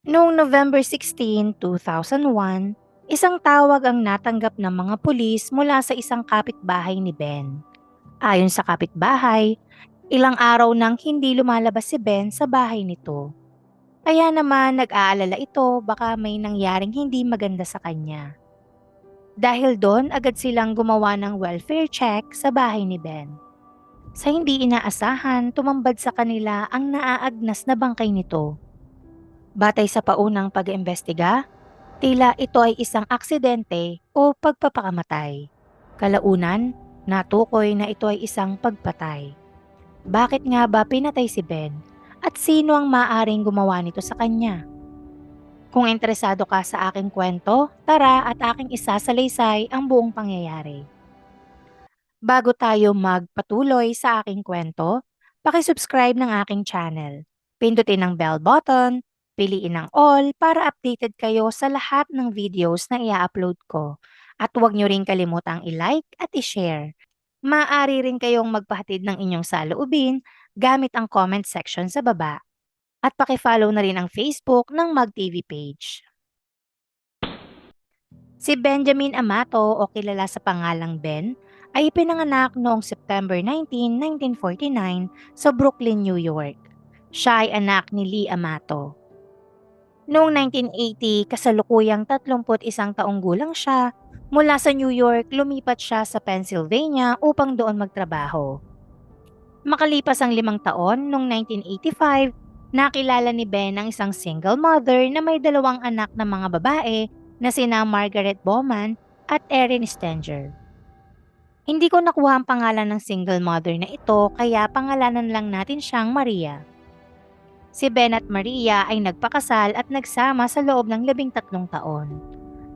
Noong November 16, 2001, isang tawag ang natanggap ng mga pulis mula sa isang kapitbahay ni Ben. Ayon sa kapitbahay, ilang araw nang hindi lumalabas si Ben sa bahay nito. Kaya naman nag-aalala ito baka may nangyaring hindi maganda sa kanya. Dahil doon agad silang gumawa ng welfare check sa bahay ni Ben. Sa hindi inaasahan, tumambad sa kanila ang naaagnas na bangkay nito. Batay sa paunang pag-imbestiga, tila ito ay isang aksidente o pagpapakamatay. Kalaunan, natukoy na ito ay isang pagpatay. Bakit nga ba pinatay si Ben at sino ang maaring gumawa nito sa kanya? Kung interesado ka sa aking kwento, tara at aking isasalaysay ang buong pangyayari. Bago tayo magpatuloy sa aking kwento, pakisubscribe ng aking channel. Pindutin ang bell button, piliin ang all para updated kayo sa lahat ng videos na i-upload ko. At huwag nyo rin kalimutang i-like at i-share. Maaari rin kayong magpahatid ng inyong saloobin gamit ang comment section sa baba. At pakifollow na rin ang Facebook ng MagTV page. Si Benjamin Amato o kilala sa pangalang Ben ay ipinanganak noong September 19, 1949 sa Brooklyn, New York. Siya ay anak ni Lee Amato. Noong 1980, kasalukuyang 31 taong gulang siya, mula sa New York lumipat siya sa Pennsylvania upang doon magtrabaho. Makalipas ang limang taon, noong 1985, nakilala ni Ben ang isang single mother na may dalawang anak na mga babae na sina Margaret Bowman at Erin Stenger. Hindi ko nakuha ang pangalan ng single mother na ito kaya pangalanan lang natin siyang Maria. Si Ben at Maria ay nagpakasal at nagsama sa loob ng labing tatlong taon.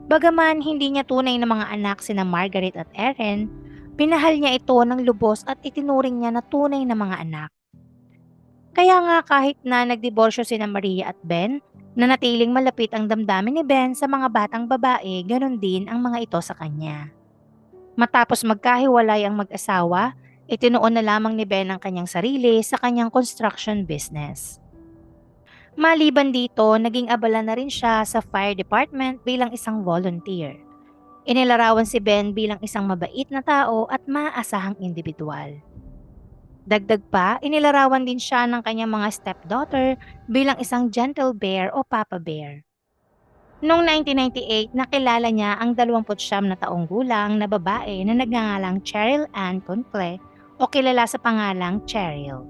Bagaman hindi niya tunay na mga anak sina Margaret at Erin, pinahal niya ito ng lubos at itinuring niya na tunay na mga anak. Kaya nga kahit na nagdiborsyo sina Maria at Ben, nanatiling malapit ang damdamin ni Ben sa mga batang babae, ganon din ang mga ito sa kanya. Matapos magkahiwalay ang mag-asawa, itinuon na lamang ni Ben ang kanyang sarili sa kanyang construction business. Maliban dito, naging abala na rin siya sa fire department bilang isang volunteer. Inilarawan si Ben bilang isang mabait na tao at maaasahang individual. Dagdag pa, inilarawan din siya ng kanyang mga stepdaughter bilang isang gentle bear o papa bear. Noong 1998, nakilala niya ang 29 na taong gulang na babae na nagngangalang Cheryl Ann Concle o kilala sa pangalang Cheryl.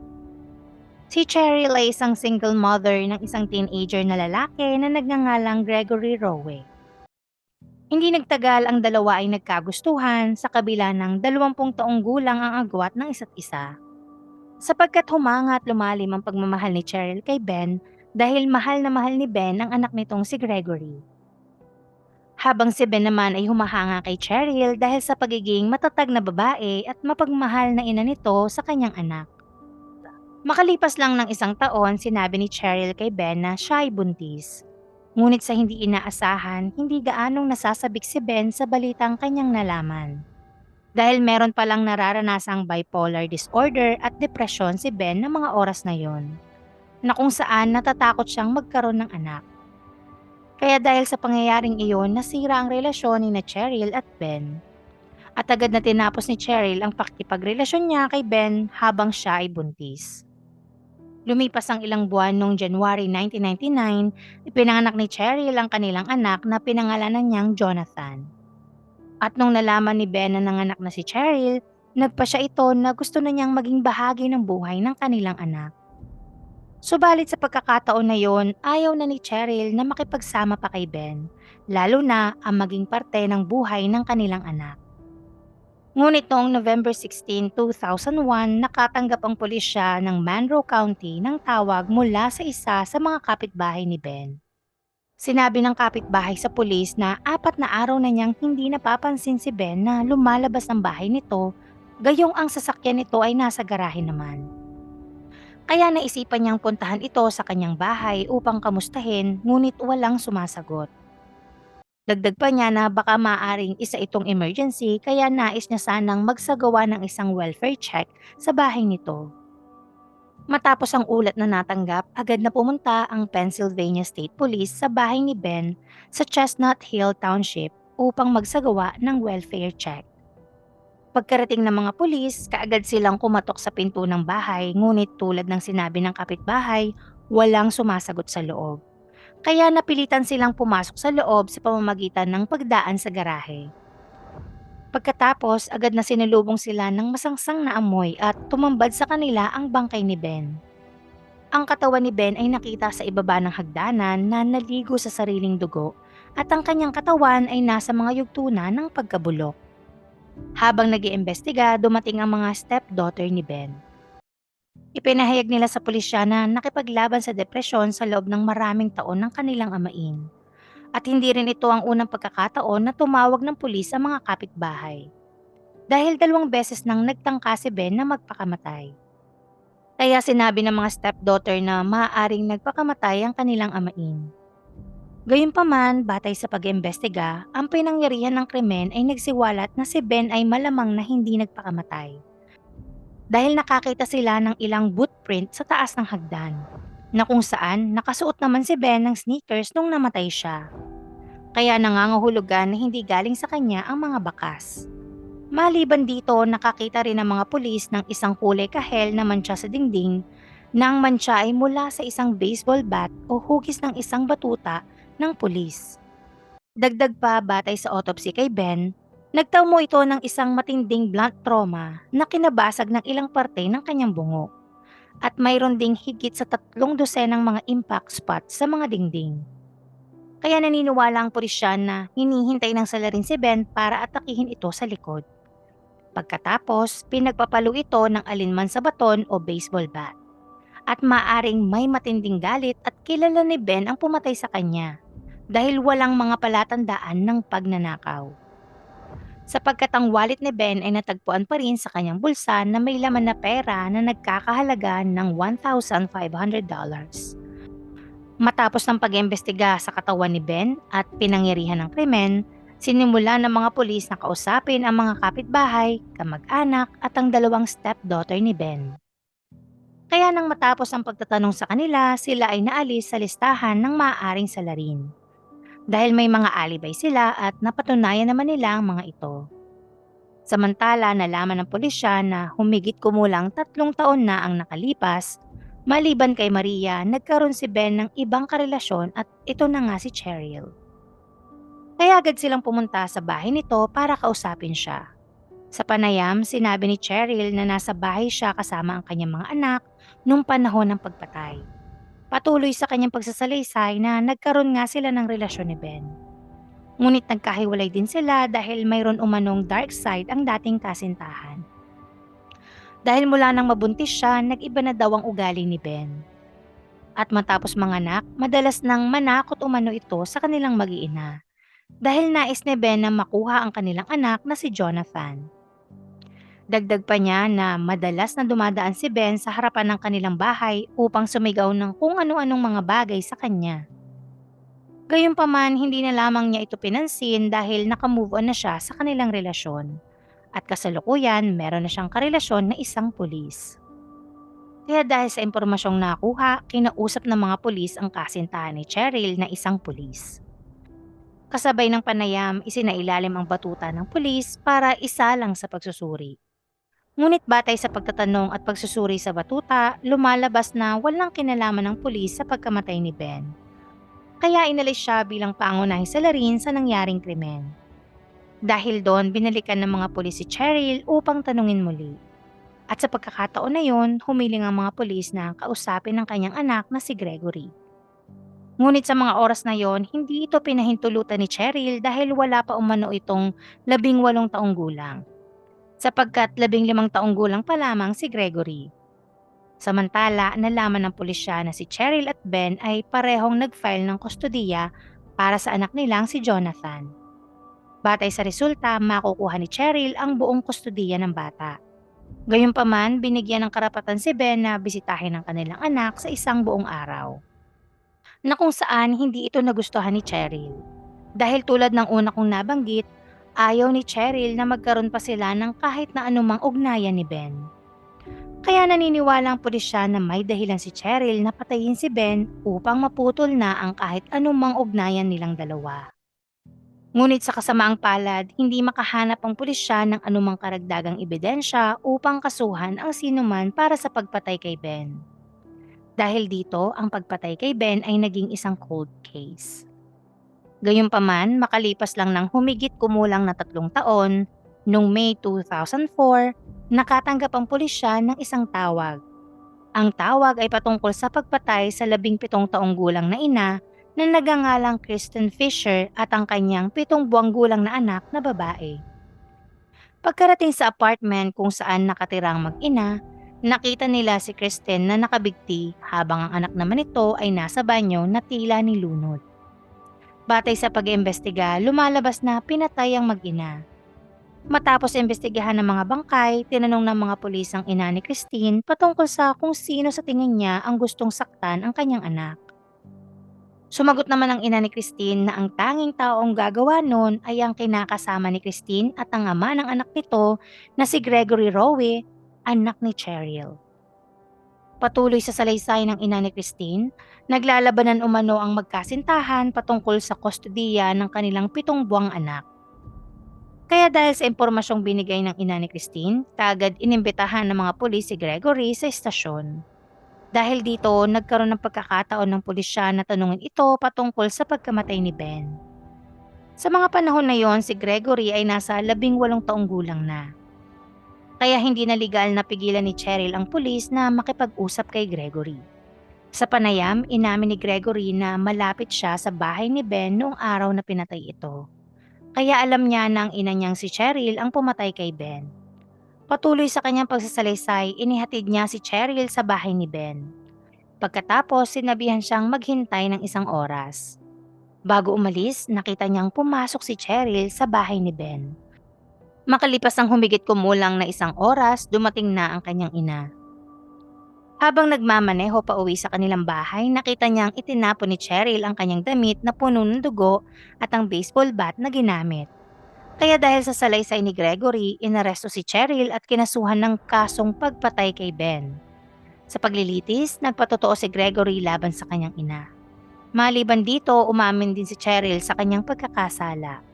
Si Cheryl ay isang single mother ng isang teenager na lalaki na nagngangalang Gregory Rowe. Hindi nagtagal ang dalawa ay nagkagustuhan sa kabila ng 20 taong gulang ang agwat ng isa't isa. Sapagkat humanga at lumalim ang pagmamahal ni Cheryl kay Ben dahil mahal na mahal ni Ben ang anak nitong si Gregory. Habang si Ben naman ay humahanga kay Cheryl dahil sa pagiging matatag na babae at mapagmahal na ina nito sa kanyang anak. Makalipas lang ng isang taon, sinabi ni Cheryl kay Ben na siya ay buntis. Ngunit sa hindi inaasahan, hindi gaanong nasasabik si Ben sa balitang kanyang nalaman. Dahil meron palang nararanasang bipolar disorder at depresyon si Ben ng mga oras na yon na kung saan natatakot siyang magkaroon ng anak. Kaya dahil sa pangyayaring iyon, nasira ang relasyon ni na Cheryl at Ben. At agad na tinapos ni Cheryl ang pakipagrelasyon niya kay Ben habang siya ay buntis. Lumipas ang ilang buwan noong January 1999, ipinanganak ni Cheryl ang kanilang anak na pinangalanan niyang Jonathan. At nung nalaman ni Ben na nanganak na si Cheryl, nagpa siya ito na gusto na niyang maging bahagi ng buhay ng kanilang anak. Subalit sa pagkakataon na yon, ayaw na ni Cheryl na makipagsama pa kay Ben, lalo na ang maging parte ng buhay ng kanilang anak. Ngunit noong November 16, 2001, nakatanggap ang pulisya ng Monroe County ng tawag mula sa isa sa mga kapitbahay ni Ben. Sinabi ng kapitbahay sa pulis na apat na araw na niyang hindi napapansin si Ben na lumalabas ng bahay nito, gayong ang sasakyan nito ay nasa garahe naman. Kaya naisipan niyang puntahan ito sa kanyang bahay upang kamustahin ngunit walang sumasagot. Dagdag pa niya na baka maaring isa itong emergency kaya nais niya sanang magsagawa ng isang welfare check sa bahay nito. Matapos ang ulat na natanggap, agad na pumunta ang Pennsylvania State Police sa bahay ni Ben sa Chestnut Hill Township upang magsagawa ng welfare check. Pagkarating ng mga pulis, kaagad silang kumatok sa pinto ng bahay ngunit tulad ng sinabi ng kapitbahay, walang sumasagot sa loob. Kaya napilitan silang pumasok sa loob sa pamamagitan ng pagdaan sa garahe. Pagkatapos, agad na sinalubong sila ng masangsang na amoy at tumambad sa kanila ang bangkay ni Ben. Ang katawan ni Ben ay nakita sa ibaba ng hagdanan na naligo sa sariling dugo at ang kanyang katawan ay nasa mga yugtuna ng pagkabulok. Habang nag iimbestiga dumating ang mga stepdaughter ni Ben. Ipinahayag nila sa pulisya na nakipaglaban sa depresyon sa loob ng maraming taon ng kanilang amain. At hindi rin ito ang unang pagkakataon na tumawag ng pulis sa mga kapitbahay. Dahil dalawang beses nang nagtangka si Ben na magpakamatay. Kaya sinabi ng mga stepdaughter na maaaring nagpakamatay ang kanilang amain. Gayunpaman, batay sa pag-imbestiga, ang pinangyarihan ng krimen ay nagsiwalat na si Ben ay malamang na hindi nagpakamatay. Dahil nakakita sila ng ilang boot print sa taas ng hagdan, na kung saan nakasuot naman si Ben ng sneakers nung namatay siya. Kaya nangangahulugan na hindi galing sa kanya ang mga bakas. Maliban dito, nakakita rin ng mga pulis ng isang kulay kahel na mantsa sa dingding na ang mantsa ay mula sa isang baseball bat o hugis ng isang batuta ng pulis. Dagdag pa batay sa autopsy kay Ben, nagtamo ito ng isang matinding blunt trauma na kinabasag ng ilang parte ng kanyang bungo. At mayroon ding higit sa tatlong dosenang mga impact spots sa mga dingding. Kaya naniniwala ang pulisyan na hinihintay ng salarin si Ben para atakihin ito sa likod. Pagkatapos, pinagpapalo ito ng alinman sa baton o baseball bat. At maaring may matinding galit at kilala ni Ben ang pumatay sa kanya dahil walang mga palatandaan ng pagnanakaw. Sapagkat ang wallet ni Ben ay natagpuan pa rin sa kanyang bulsa na may laman na pera na nagkakahalaga ng $1,500. Matapos ng pag-imbestiga sa katawan ni Ben at pinangyarihan ng krimen, sinimula ng mga pulis na kausapin ang mga kapitbahay, kamag-anak at ang dalawang stepdaughter ni Ben. Kaya nang matapos ang pagtatanong sa kanila, sila ay naalis sa listahan ng maaaring salarin dahil may mga alibay sila at napatunayan naman nila ang mga ito. Samantala, nalaman ng pulisya na humigit kumulang tatlong taon na ang nakalipas, maliban kay Maria, nagkaroon si Ben ng ibang karelasyon at ito na nga si Cheryl. Kaya agad silang pumunta sa bahay nito para kausapin siya. Sa panayam, sinabi ni Cheryl na nasa bahay siya kasama ang kanyang mga anak nung panahon ng pagpatay. Patuloy sa kanyang pagsasalaysay na nagkaroon nga sila ng relasyon ni Ben. Ngunit nagkahiwalay din sila dahil mayroon umanong dark side ang dating kasintahan. Dahil mula nang mabuntis siya, nag-iba na daw ang ugali ni Ben. At matapos manganak, madalas nang manakot umano ito sa kanilang mag-iina. Dahil nais ni Ben na makuha ang kanilang anak na si Jonathan. Dagdag pa niya na madalas na dumadaan si Ben sa harapan ng kanilang bahay upang sumigaw ng kung ano-anong mga bagay sa kanya. Gayunpaman, hindi na lamang niya ito pinansin dahil nakamove on na siya sa kanilang relasyon. At kasalukuyan, meron na siyang karelasyon na isang pulis. Kaya dahil sa impormasyong nakuha, kinausap ng mga pulis ang kasintahan ni Cheryl na isang pulis. Kasabay ng panayam, isinailalim ang batuta ng pulis para isa lang sa pagsusuri. Ngunit batay sa pagtatanong at pagsusuri sa batuta, lumalabas na walang kinalaman ng pulis sa pagkamatay ni Ben. Kaya inalis siya bilang pangunahing salarin sa nangyaring krimen. Dahil doon, binalikan ng mga pulis si Cheryl upang tanungin muli. At sa pagkakataon na yon, humiling ang mga pulis na kausapin ng kanyang anak na si Gregory. Ngunit sa mga oras na yon, hindi ito pinahintulutan ni Cheryl dahil wala pa umano itong labing walong taong gulang sapagkat labing limang taong gulang pa lamang si Gregory. Samantala, nalaman ng pulisya na si Cheryl at Ben ay parehong nag-file ng kustodiya para sa anak nilang si Jonathan. Batay sa resulta, makukuha ni Cheryl ang buong kustodiya ng bata. Gayunpaman, binigyan ng karapatan si Ben na bisitahin ang kanilang anak sa isang buong araw. Na kung saan hindi ito nagustuhan ni Cheryl. Dahil tulad ng una kong nabanggit, Ayaw ni Cheryl na magkaroon pa sila ng kahit na anumang ugnayan ni Ben. Kaya naniniwala ang pulisya na may dahilan si Cheryl na patayin si Ben upang maputol na ang kahit anumang ugnayan nilang dalawa. Ngunit sa kasamaang palad, hindi makahanap ang pulisya ng anumang karagdagang ebidensya upang kasuhan ang sinuman para sa pagpatay kay Ben. Dahil dito, ang pagpatay kay Ben ay naging isang cold case. Gayunpaman, makalipas lang ng humigit kumulang na tatlong taon, noong May 2004, nakatanggap ang pulisya ng isang tawag. Ang tawag ay patungkol sa pagpatay sa labing pitong taong gulang na ina na nagangalang Kristen Fisher at ang kanyang pitong buwang gulang na anak na babae. Pagkarating sa apartment kung saan nakatirang mag-ina, nakita nila si Kristen na nakabigti habang ang anak naman nito ay nasa banyo na tila nilunod. Batay sa pag-iimbestiga, lumalabas na pinatay ang mag-ina. Matapos imbestigahan ng mga bangkay, tinanong ng mga pulis ang ina ni Christine patungkol sa kung sino sa tingin niya ang gustong saktan ang kanyang anak. Sumagot naman ang ina ni Christine na ang tanging taong gagawa noon ay ang kinakasama ni Christine at ang ama ng anak nito na si Gregory Rowe, anak ni Cheryl. Patuloy sa salaysay ng ina ni Christine, naglalabanan umano ang magkasintahan patungkol sa kustodiya ng kanilang pitong buwang anak. Kaya dahil sa impormasyong binigay ng ina ni Christine, kagad inimbitahan ng mga pulis si Gregory sa estasyon. Dahil dito, nagkaroon ng pagkakataon ng pulisya na tanungin ito patungkol sa pagkamatay ni Ben. Sa mga panahon na yon, si Gregory ay nasa labing walong taong gulang na. Kaya hindi na legal na pigilan ni Cheryl ang pulis na makipag-usap kay Gregory. Sa panayam, inamin ni Gregory na malapit siya sa bahay ni Ben noong araw na pinatay ito. Kaya alam niya na ang ina niyang si Cheryl ang pumatay kay Ben. Patuloy sa kanyang pagsasalaysay, inihatid niya si Cheryl sa bahay ni Ben. Pagkatapos, sinabihan siyang maghintay ng isang oras. Bago umalis, nakita niyang pumasok si Cheryl sa bahay ni Ben. Makalipas ang humigit kumulang na isang oras, dumating na ang kanyang ina. Habang nagmamaneho pa uwi sa kanilang bahay, nakita niyang itinapon ni Cheryl ang kanyang damit na puno ng dugo at ang baseball bat na ginamit. Kaya dahil sa salaysay ni Gregory, inaresto si Cheryl at kinasuhan ng kasong pagpatay kay Ben. Sa paglilitis, nagpatotoo si Gregory laban sa kanyang ina. Maliban dito, umamin din si Cheryl sa kanyang pagkakasala.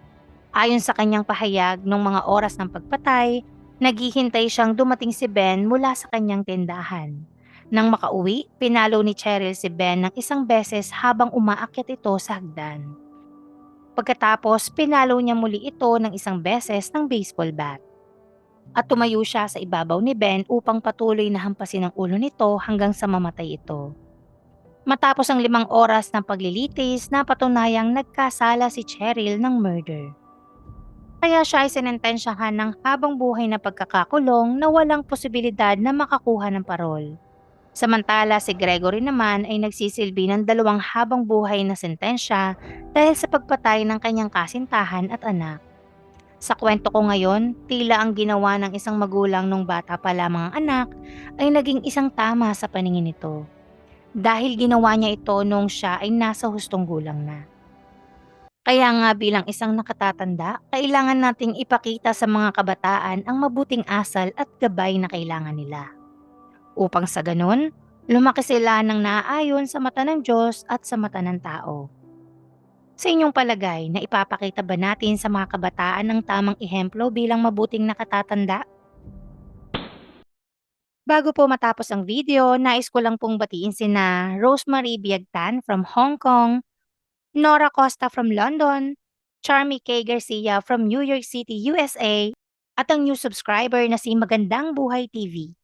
Ayon sa kanyang pahayag, nung mga oras ng pagpatay, naghihintay siyang dumating si Ben mula sa kanyang tindahan. Nang makauwi, pinalo ni Cheryl si Ben ng isang beses habang umaakyat ito sa hagdan. Pagkatapos, pinalo niya muli ito ng isang beses ng baseball bat. At tumayo siya sa ibabaw ni Ben upang patuloy na hampasin ang ulo nito hanggang sa mamatay ito. Matapos ang limang oras ng paglilitis, napatunayang nagkasala si Cheryl ng murder. Kaya siya ay sinentensyahan ng habang buhay na pagkakakulong na walang posibilidad na makakuha ng parol. Samantala si Gregory naman ay nagsisilbi ng dalawang habang buhay na sentensya dahil sa pagpatay ng kanyang kasintahan at anak. Sa kwento ko ngayon, tila ang ginawa ng isang magulang nung bata pa lamang ang anak ay naging isang tama sa paningin nito. Dahil ginawa niya ito nung siya ay nasa hustong gulang na. Kaya nga bilang isang nakatatanda, kailangan nating ipakita sa mga kabataan ang mabuting asal at gabay na kailangan nila. Upang sa ganun, lumaki sila ng naaayon sa mata ng Diyos at sa mata ng tao. Sa inyong palagay, na ipapakita ba natin sa mga kabataan ng tamang ehemplo bilang mabuting nakatatanda? Bago po matapos ang video, nais ko lang pong batiin sina Rosemary Biagtan from Hong Kong, Nora Costa from London, Charmy K. Garcia from New York City, USA, at ang new subscriber na si Magandang Buhay TV.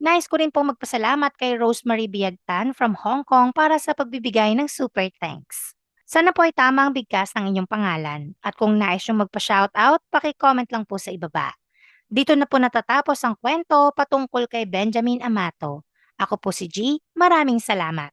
Nais ko rin pong magpasalamat kay Rosemary Biagtan from Hong Kong para sa pagbibigay ng super thanks. Sana po ay tama ang bigkas ng inyong pangalan. At kung nais yung magpa-shoutout, paki-comment lang po sa ibaba. Dito na po natatapos ang kwento patungkol kay Benjamin Amato. Ako po si G. Maraming salamat.